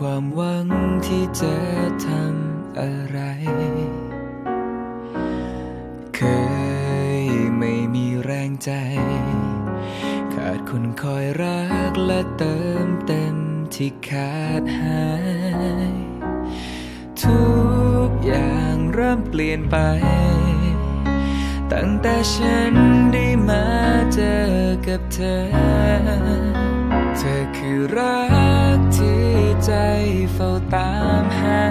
เธอทำอะไร เคยไม่มีแรงใจ ขาดคนคอยรักและเติมเต็มที่ขาดหาย ทุกอย่างเริ่มเปลี่ยนไป ตั้งแต่ฉันได้มาเจอกับเธอ เธอคือรักที่ใจ ตามหา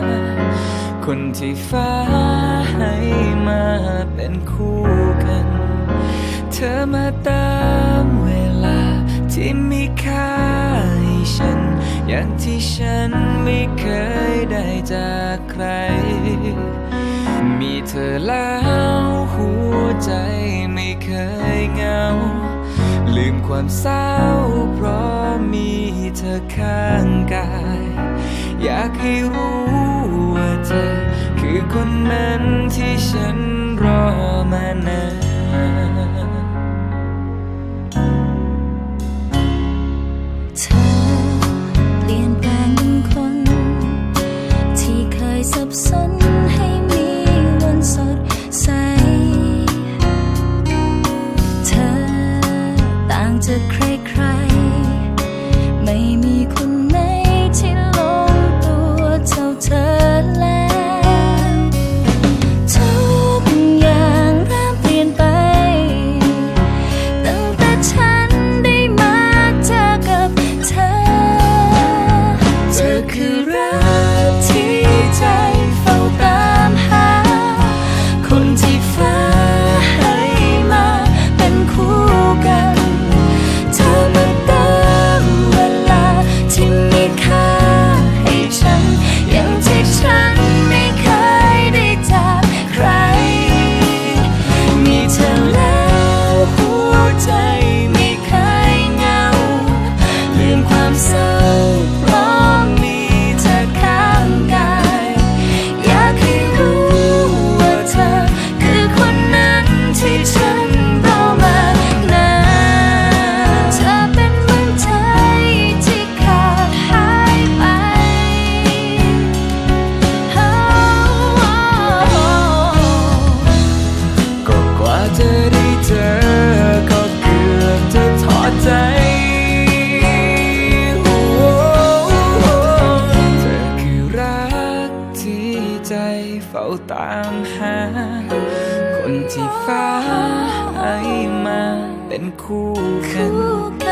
คนที่ฟ้าให้มาเป็นคู่กัน เธอมาตามเวลาที่มีค่าให้ฉัน อย่างที่ฉันไม่เคยได้จากใคร มีเธอแล้วหัวใจไม่เคยเหงา ลืมความเศร้าเพราะมีเธอข้างกาย อยากให้รู้ว่าเธอคือคนนั้นที่ฉันรอมานานเธอเปลี่ยนแปลงเป็นคน ที่เคยสับสน ใจเฝ้าตามหา คนที่ฟ้าให้มาเป็นคู่กัน